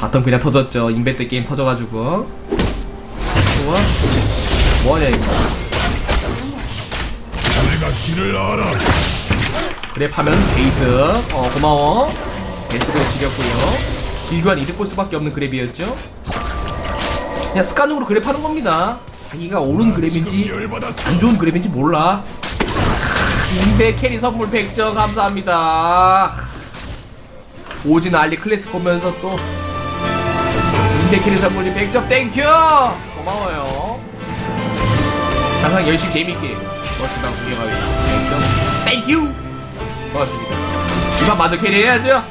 바텀 그냥 터졌죠. 인베트 게임 터져가지고. 좋아. 뭐하냐 이거. 내가 길을 알아. 그래 하면 게이트. 어 고마워. 데스도 지렸고요. 길교한 이득 볼 수밖에 없는 그랩이었죠? 그냥 습관적으로 그랩 하는 겁니다. 자기가 옳은 그랩인지 열받았어. 안 좋은 그랩인지 몰라. 인베 캐리 선물 100점 감사합니다. 오진 알리 클래스 보면서 또 인베 캐리 선물이 100점 땡큐 고마워요 항상 열심히 재밌게 멋지다 구경하겠습니다 100점 땡큐 고맙습니다 이번 마저 캐리 해야죠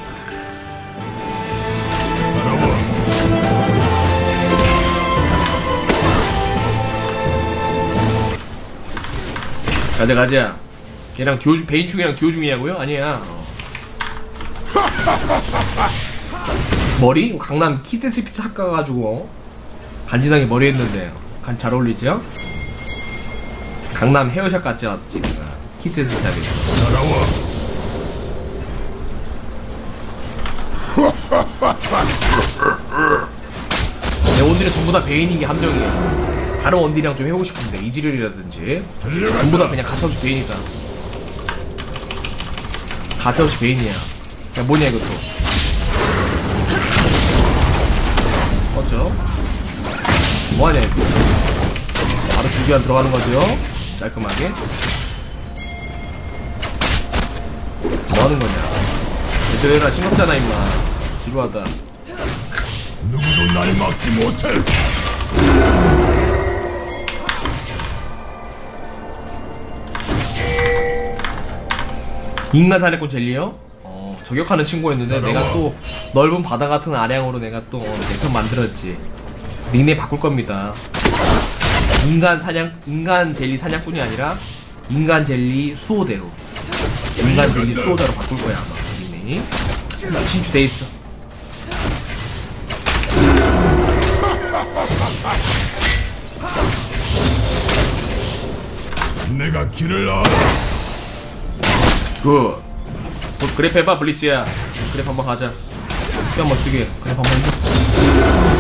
따라와. 가자 가자 걔랑 교주 베인 중이랑 교주 중이냐고요? 아니야 어. 머리? 강남 키스 스피치 학가 가가지고 간지나게 머리 했는데 간 잘 어울리죠? 강남 헤어샵 지금 키스 스피치에서 따라와. 내 원딜은 전부 다 베인인 게 함정이에요 다른 원딜이랑 좀 해보고 싶은데 이지릴이라든지 전부 다. 그냥 가차없이 베인이다 가차없이 베인이야 야 뭐냐 이것도 뭐하냐 이거 바로 줄기한 들어가는 거죠 깔끔하게 뭐하는 거냐 얘들아 싱겁잖아 임마 지루하다 누구도 날 막지 못해. 인간 사냥꾼 젤리요? 어, 저격하는 친구였는데. 내가 또 넓은 바다 같은 아량으로 내가 또 어, 내편 만들었지. 닉네임 바꿀 겁니다. 인간 사냥 인간 젤리 사냥꾼이 아니라 인간 젤리 수호대로. 인간 젤리 수호대로 바꿀 거야 아마 닉네임. 신주돼 있어. 내가 길을 알아. 굿. 굿 그래프 해봐 블리츠야. 그래프 한번 가자. 뼈 한번 쓰게. 그래프 한번 해줘.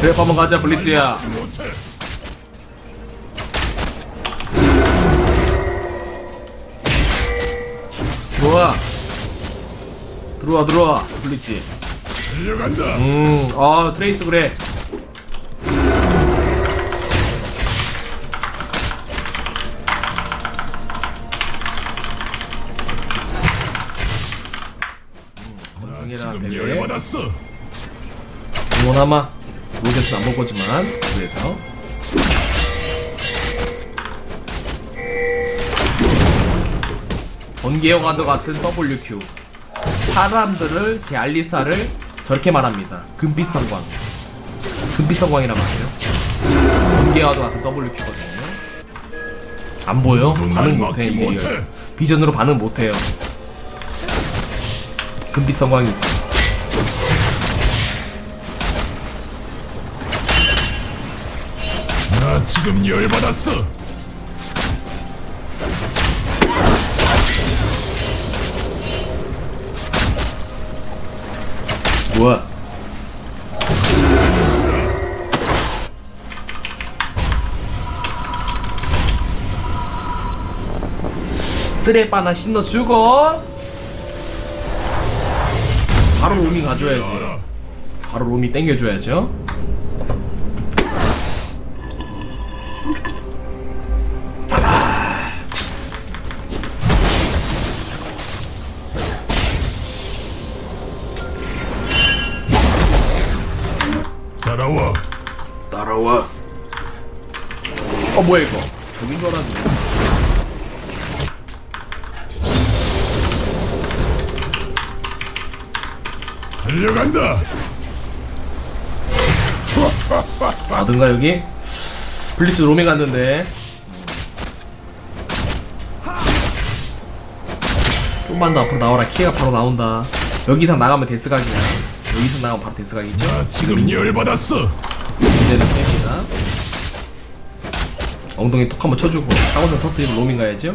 그래프 한번 가자 블리츠야. 못해. 들어와 들어와 들어와 달려간다. 음아 트레이스 그래 나 건승이랑 지금 열받았어. 응원하마 로제스 안볼 거지만 그래서. 번개어 가드 같은 WQ 사람들을 제 알리스타를 저렇게 말합니다. 금빛 성광. 금빛 성광이란 말이에요. 번개어 가드 같은 WQ거든요. 안 보여? 반응 못해 이제. 비전으로 반응 못해요. 금빛 성광이 있지 나 지금 열받았어. 뭐야? 쓰레빠나 신어주고 바로 로미 가줘야지 알아. 바로 로미 땡겨줘야죠 뭐야 이거? 저긴 줄 알았는데 달려간다. 아든가 여기? 블리츠 로밍 갔는데. 좀만 더 앞으로 나와라. 키가 바로 나온다. 여기 이상 나가면 데스각이야. 여기 이상 나가면 바로 데스각이죠 나 지금 열받았어. 이제는 뺍니다 엉덩이 톡 한번 쳐주고 사고선 터뜨리고 로밍 가야죠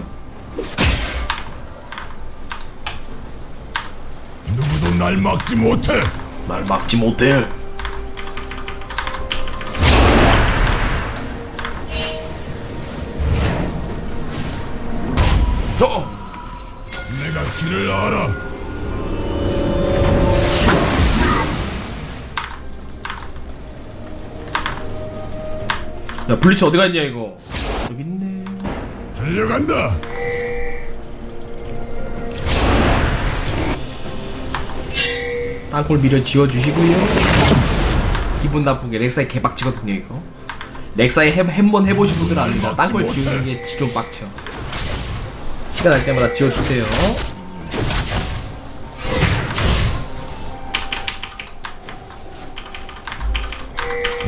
누구도 날 막지 못해. 날 막지 못해. 저 내가 길을 알아. 야 블리츠 어디 갔냐 이거? 여기 있네. 달려간다. 땅굴 미려 지워주시고요. 기분 나쁘게 렉사이 개박치거든요 이거. 렉사이 해, 한번 해보신 분들은 압니다. 땅굴 지우는 게지좀 빡쳐. 시간 날 때마다 지워주세요.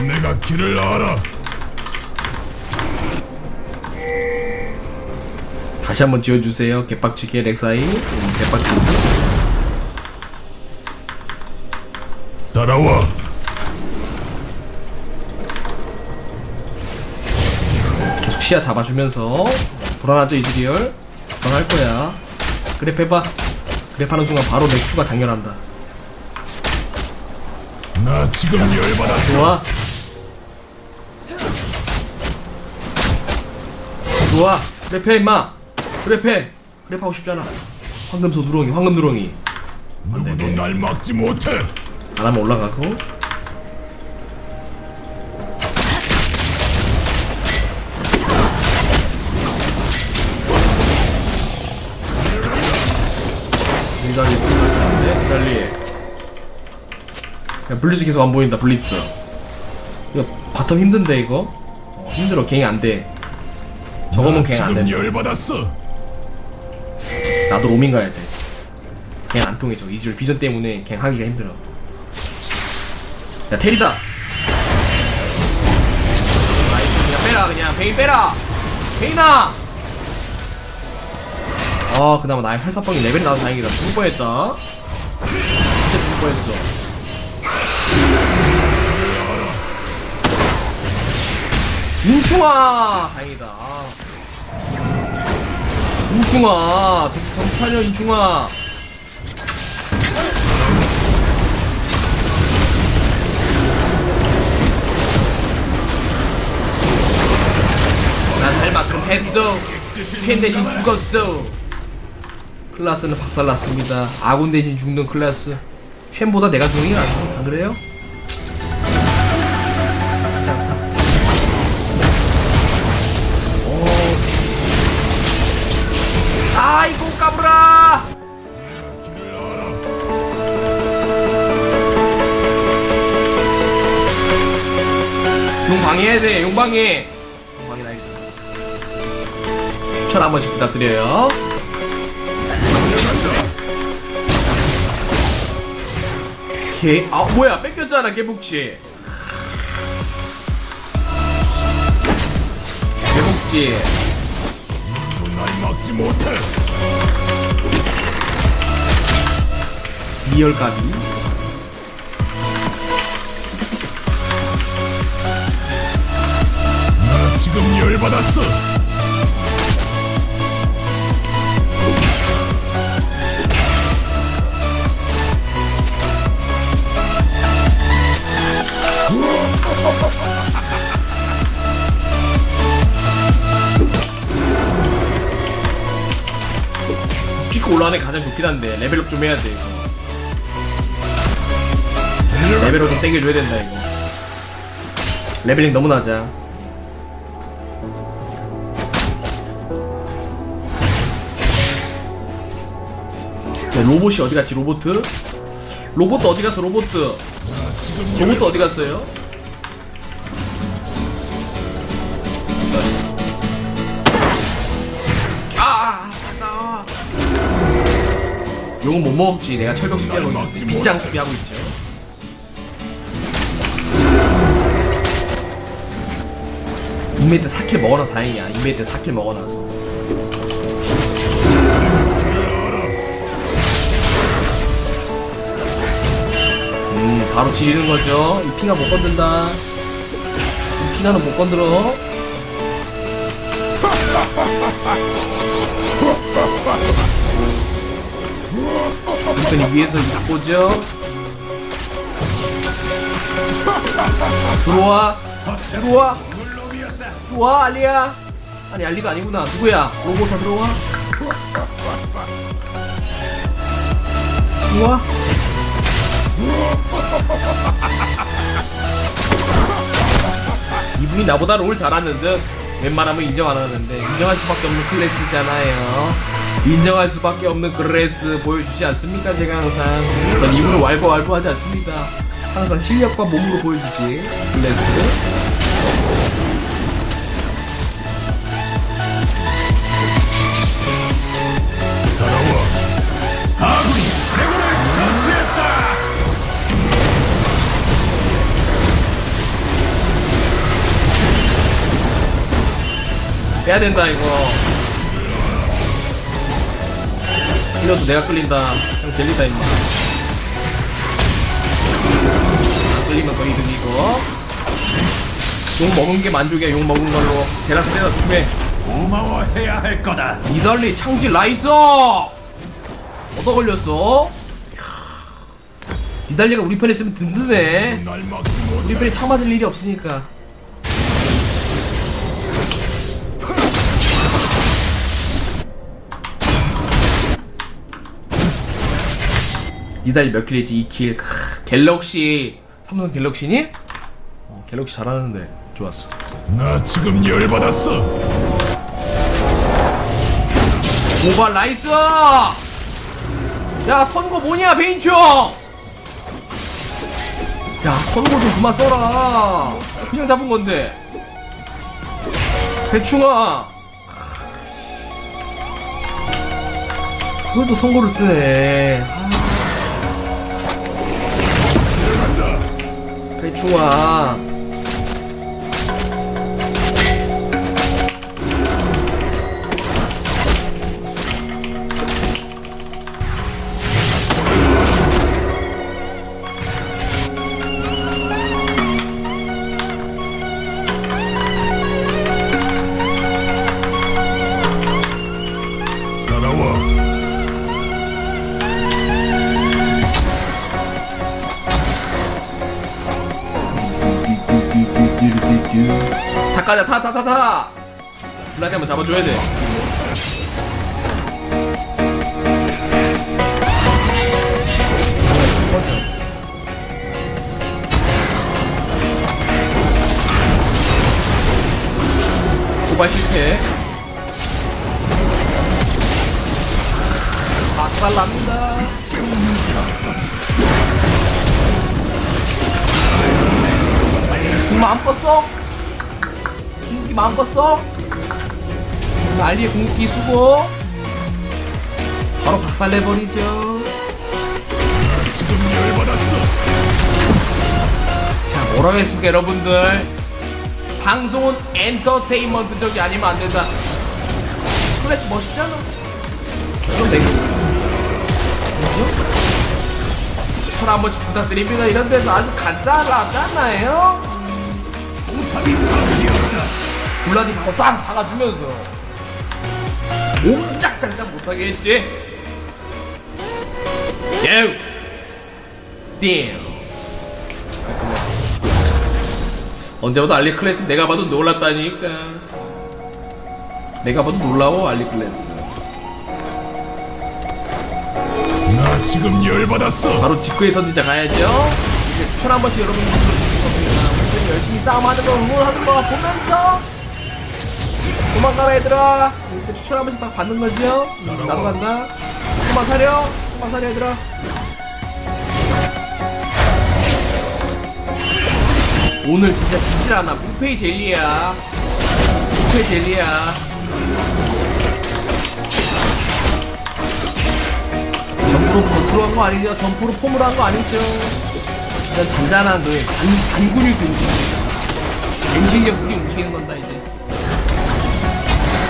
내가 길을 알아. 다시 한번 지워주세요. 개빡치게 렉사이. 음, 개빡치게. 따라와. 계속 시야 잡아주면서 불안하죠 이즈리얼? 불안할 거야. 그래 해봐. 그래 하는 순간 바로 내 큐가 장렬한다. 나 지금 열받았어. 좋아. 좋아. 그래패 임마. 그래패. 그래 하고 싶잖아. 황금소 누렁이, 황금 누렁이. 누구도 날 막지 못해. 안 하면 올라가고. 기다리, 기다리. 야, 블리츠 계속 안 보인다, 블리츠. 이거 바텀 힘든데, 이거? 어, 힘들어, 갱이 안 돼. 저거면 나갱안 지금 돼. 열받았어. 나도 로밍 가야 돼. 갱안 통해, 저 이줄 비전 때문에 갱 하기가 힘들어. 야, 테리다! 나이스, 그냥 빼라, 그냥. 베인 빼라! 베인아! 아, 그나마 나의 회사뻥이 레벨이 나서 다행이다. 죽을 뻔했다. 진짜 죽을 뻔했어. 인충아! 다행이다. 아. 인충아! 정신 정신 차려, 인충아! 난할 만큼 했어. 쉔 대신 죽었어. 클라스는 박살났습니다. 아군 대신 죽는 클라스. 쉔보다 내가 죽는 게 낫지. 안 그래요? 방해해야 돼. 용 방해. 용 방해 나이스. 추천 한 번씩 부탁드려요. 개, 아 뭐야 뺏겼잖아 개복치. 개복치. 날 막지 못해. 미열감이. 지금 열받았어. 게 가장 좋긴 한데 레벨업 좀 해야 돼 이거. 레벨업 좀 땡겨줘야 된다 이거. 레벨링 너무 낮아. 로봇이 어디 갔지 로보트? 로봇 어디 갔어 지금 로봇 어디 갔어요? 아, 아, 아, 아. 요건 못 먹지. 내가 철벽 수비하고 있는데 빗장 수비하고 있죠. 인메이트 4킬 먹어놔서 다행이야. 인메이트 4킬 먹어놔서. 바로 지리는 거죠. 이 핑아 못 건든다. 이 핑아는 못 건들어. 천천히 위에서 보죠. 들어와. 들어와. 들어와 알리야. 아니 알리가 아니구나. 누구야? 로고사 들어와. 들어와. 이분이 나보다 롤 잘하는 듯 웬만하면 인정 안 하는데 인정할 수밖에 없는 클래스잖아요. 인정할 수밖에 없는 클래스 보여주지 않습니까 제가 항상? 전 입으로 왈가왈부하지 않습니다. 항상 실력과 몸으로 보여주지 클래스 빼야 된다 이거. 이러도 내가 끌린다. 형 젤리다 임마. 끌리면 거의 이득이고 욕 먹은 게 만족이야 욕 먹은 걸로. 제라스가 조심해. 고마워해야 할 거다. 니달리 창질 나이스 얻어 걸렸어. 니달리가 우리 편에 있으면 든든해. 우리. 편에 창 맞을 일이 없으니까 니달리 몇 킬이지? 2킬 크, 갤럭시 삼성 갤럭시니? 어, 갤럭시 잘하는데 좋았어 나 지금 열받았어. 오발 나이스! 야 선고 뭐냐 베인충! 야 선고 좀 그만 써라 그냥 잡은 건데 배충아 그걸 또 선고를 쓰네 아. 배충아 한번 잡아줘야 돼 고발 실패 박살납니다 궁마 안 껐어? 궁극기 마음 껐어? 알리의 궁극기 수고. 바로 박살내버리죠. 나 지금 열받았어. 자 뭐라고 했습니까 여러분들? 방송은 엔터테인먼트적이 아니면 안 된다. 클래스 멋있잖아. 그럼 되겠 그죠? 천한 번씩 부탁드립니다. 이런 데서 아주 간단하잖아요. 블라디 바로 땅 박아주면서 옴짝달싹 못하게 했지. 예우 띵 언제부터 알리 클래스 내가 봐도 놀랐다니까. 내가 봐도 놀라워 알리 클래스. 나 지금 열받았어. 바로 직구의 선지자 가야죠. 이제 추천 한 번씩 여러분들. 열심히 싸움하는 거 응원하는 거 보면서 도망 가라 얘들아. 이렇게 추천 한 번씩 딱 받는 거죠 음, 나도 간다. 그만 사려. 그만 사려 얘들아. 오늘 진짜 지질 않아. 무페이 젤리야. 무페이 젤리야. 점프로 들어간 거 아니죠? 점프로 폼을 한거 아니죠? 그냥 잔잔한 너의 잔, 잔근육이 움직이잖아. 잔실력들이 움직이는 건다, 이제.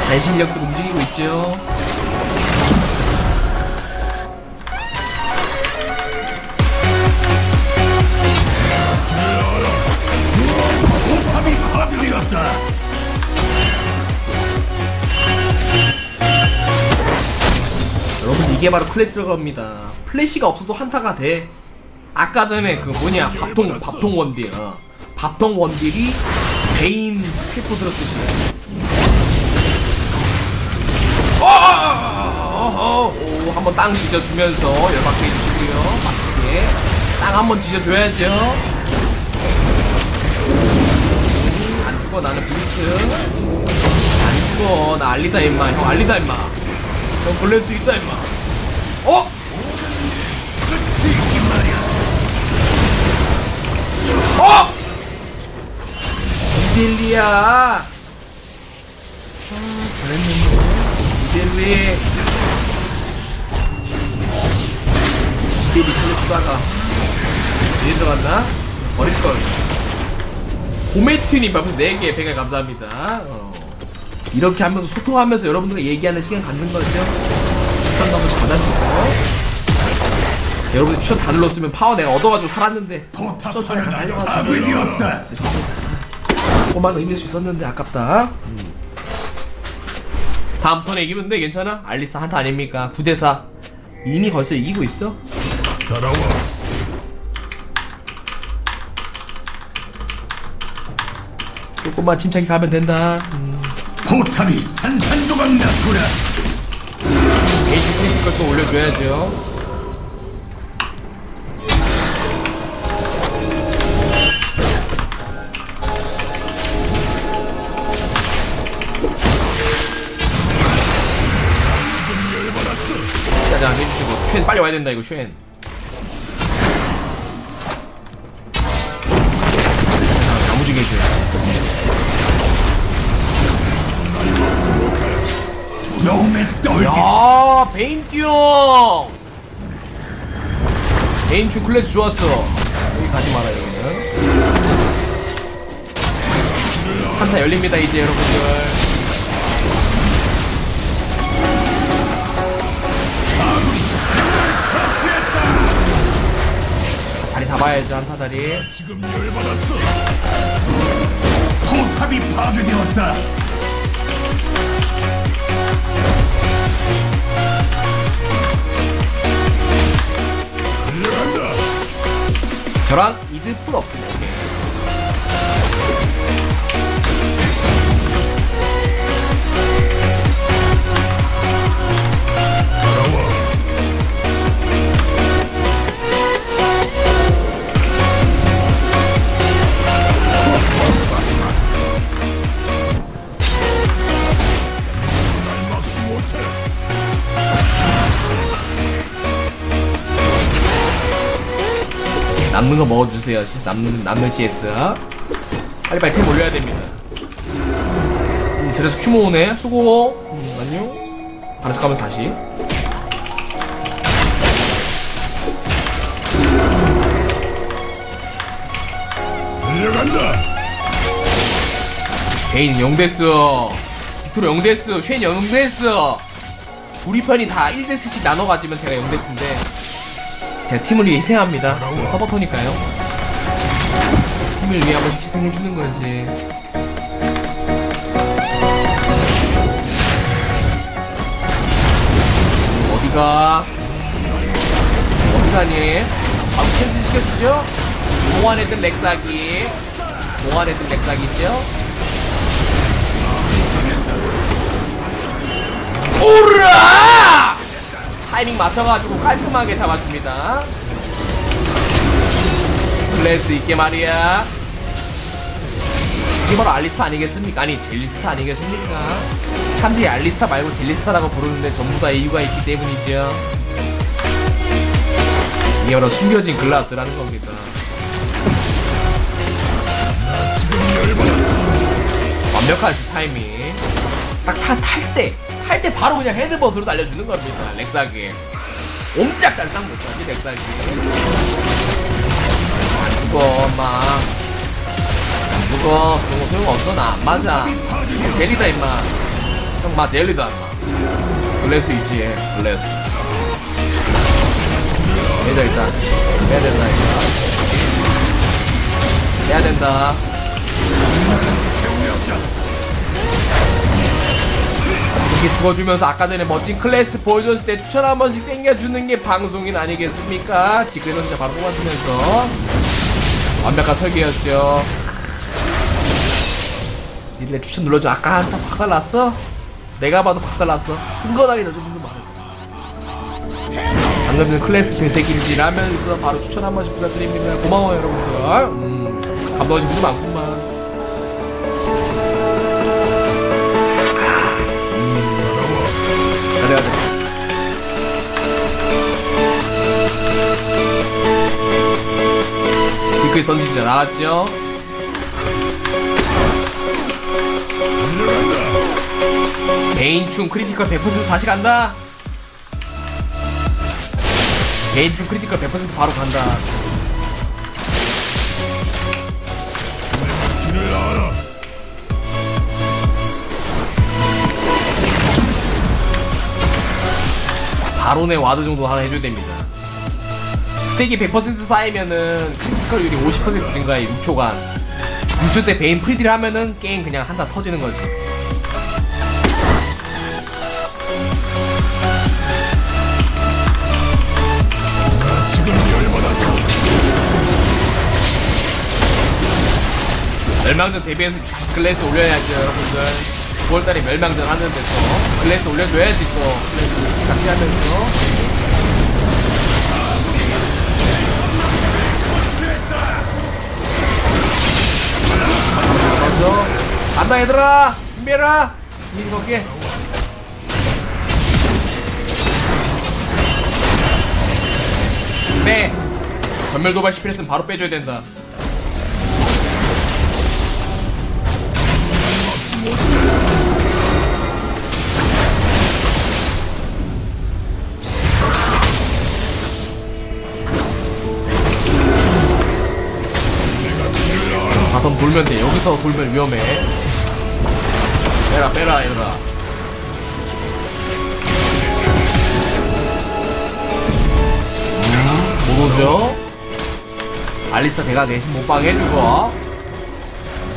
잔실력들 움직이고 있죠. 여러분 이게 바로 클래스라고 합니다. 플래시가 없어도 한타가 돼. 아까 전에 그 뭐냐 밥통 밥통 원딜 어. 밥통 원딜이 베인 킬포스로 쓰시. 어허 오 한번 땅 지져주면서 열받게 해주시고요. 박치게 땅 한번 지져줘야죠. 안 죽어 나는 블리츠. 안 죽어 나 알리다 임마. 형 알리다 임마. 형 걸릴 수 있다 임마. 어? 어? 이델리야 아 잘했는데 이델리 이델리 살려주다가 어디 들어갔나? 버릴걸. 고메트님 밥은 4개 배가 감사합니다. 어. 이렇게 하면서 소통하면서 여러분들과 얘기하는 시간 갖는 거죠? 추천도 한 번씩 받아주고. 여러분들 추천 다 눌렀으면 파워 내가 얻어가지고 살았는데. 포탑하는 달려가서 더 힘낼 수 있었는데 아깝다 다음 턴에 이기면 돼 괜찮아? 알리스타 한타 아닙니까 9대4 이미 벌써 이기고 있어 따라와. 조금만 침착히 가면 된다 음, 포탑이 산산조각 났구나. 게이지 크리티컬 또 올려줘야죠 빨리 와야 된다 이거 쉔. 아, 야무지게 해줘요. 두려움에 떨게. 야 베인 뛰어! 베인 주 클래스 좋았어. 여기 가지 마라 여기는. 한타 열립니다 이제 여러분들 잡아야죠 한타 자리 지금 열받았어. 포탑이 파괴되었다. 저랑 이즈 풀 없습니다 남는 거 먹어주세요. 시- 남는 남는 CS. 빨리 빨리 템 올려야 됩니다. 음, 그래서 큐모 오네. 수고. 음, 안녕. 알아서 가면서 다시. 들려간다. 개인 영데스. 빅토르 영데스. 쉔 영데스. 우리 편이 다 1데스씩 나눠 가지면 제가 영데스인데 제가 팀을 위해 희생합니다. 서버터니까요. 팀을 위해 한 번씩 희생해 주는 거지. 어디가? 어디 가니? 바로 캔슬 시켜주죠? 동안했던 렉사기. 동안했던 렉사기 있죠? 오라! 타이밍 맞춰가지고 깔끔하게 잡아줍니다. 클래스 있게 말이야. 이게 바로 알리스타 아니겠습니까? 아니 젤리스타 아니겠습니까? 참들이 알리스타 말고 젤리스타라고 부르는데 전부 다 이유가 있기 때문이죠. 이게 바로 숨겨진 글라스라는 겁니다. 완벽한 그 타이밍. 딱 탈 때, 탈때 바로 그냥 헤드버스로 날려주는 겁니다. 렉사기. 옴짝 달싹 못하지, 렉사기. 안 죽어, 엄마. 안 죽어. 그런 거 소용없어. 나 안 맞아. 젤리다, 임마. 형, 마, 젤리다, 임마. 블레스 있지, 블레스. 해야 일단. 해야 된다, 일단. 해야 된다. 이렇게 죽어주면서 아까 전에 멋진 클래스 보여줬을 때 추천 한 번씩 땡겨주는 게 방송인 아니겠습니까? 지금은 진짜 바로 뽑아주면서 완벽한 설계였죠. 니네 추천 눌러줘. 아까 한타 박살났어? 내가 봐도 박살났어. 흥건하게 분들 많아. 방금 전 클래스 대세길질 하면서 바로 추천 한 번씩 부탁드립니다. 고마워요, 여러분들. 음, 감동하신 분들 많구만. 딩크의 선지자 나왔죠? 개인충 크리티컬 100% 다시 간다. 개인충 크리티컬 100% 바로 간다. 바론의 와드 정도 하나 해줘야 됩니다. 스택이 100% 쌓이면은 크리티컬율이 50% 증가해 6초간. 6초 때 베인 프리딜 하면은 게임 그냥 한타 터지는 거지. 멸망전 데뷔해서 다시 클래스 올려야죠 여러분들 9월달에 멸망전 하는데 또 클래스 올려줘야지 또 클래스 같이 하면서 먼저 간다 얘들아. 준비해라. 준비 거기에. 빼 전멸 도발 11했으면 바로 빼줘야 된다 바텀 돌면 돼. 여기서 돌면 위험해. 빼라, 빼라, 얘들아. 음, 못 오죠? 알리스타 대가 대신 못방 해주고.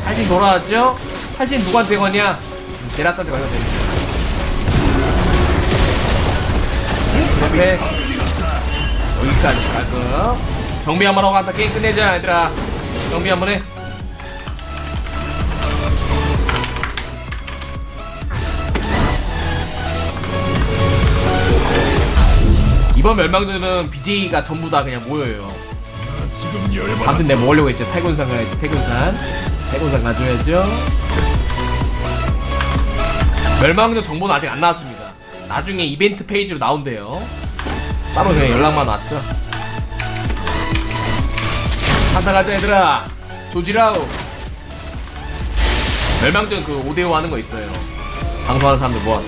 탈진 돌아왔죠? 탈진 누구한테 거냐? 제라스한테 걸면 됩니다. 옆에 여기까지 깔끔. 정비 한번 하고 간다. 게임 끝내자, 얘들아. 정비 한번 해. 이번 멸망전은 BJ가 전부 다 그냥 모여요. 나 지금. 아무튼 내가 먹으려고 했죠. 태군산 가야지. 태군산. 태군산 가줘야죠. 멸망전 정보는 아직 안 나왔습니다. 나중에 이벤트 페이지로 나온대요. 따로 그냥 연락만 왔어. 한타 가자 얘들아. 조지라우. 멸망전 그 5대5 하는 거 있어요. 방송하는 사람들 모아서.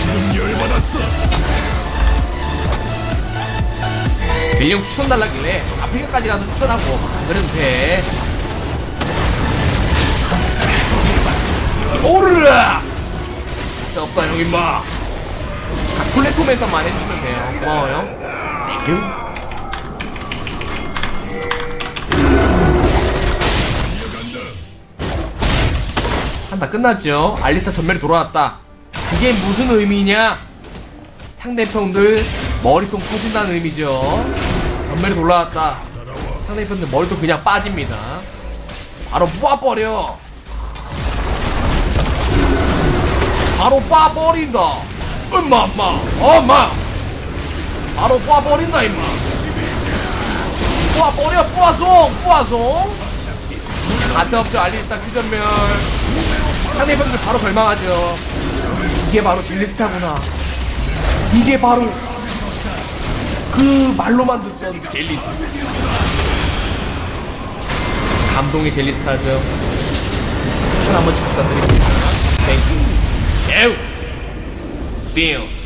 지금 열받았어. 멜령 추천 달라길래 아프리카까지 가서 추천하고 안 그래도 돼. 오르라! 없다 형 임마. 각 플랫폼에서만 해주시면 돼요. 고마워요. 땡큐. 한다 끝났죠. 알리타 전멸이 돌아왔다. 그게 무슨 의미냐? 상대편들 머리통 터진다는 의미죠. 전멸이 올라왔다. 상대편들 머리통 그냥 빠집니다. 바로 뽑아버려. 바로 빠버린다. 엄마, 엄마, 엄마. 바로 뽑아버린다, 임마. 뽑아버려, 뽑아송, 뽑아송. 가짜업죠, 알리스타 규전멸. 상대편들 바로 절망하죠. 이게 바로 젤리스타구나. 이게 바로 그 말로만 듣던 그 젤리스. 감동의 젤리스타죠. 추천 한 번씩 부탁드립니다. 땡큐. 에우. 띵스.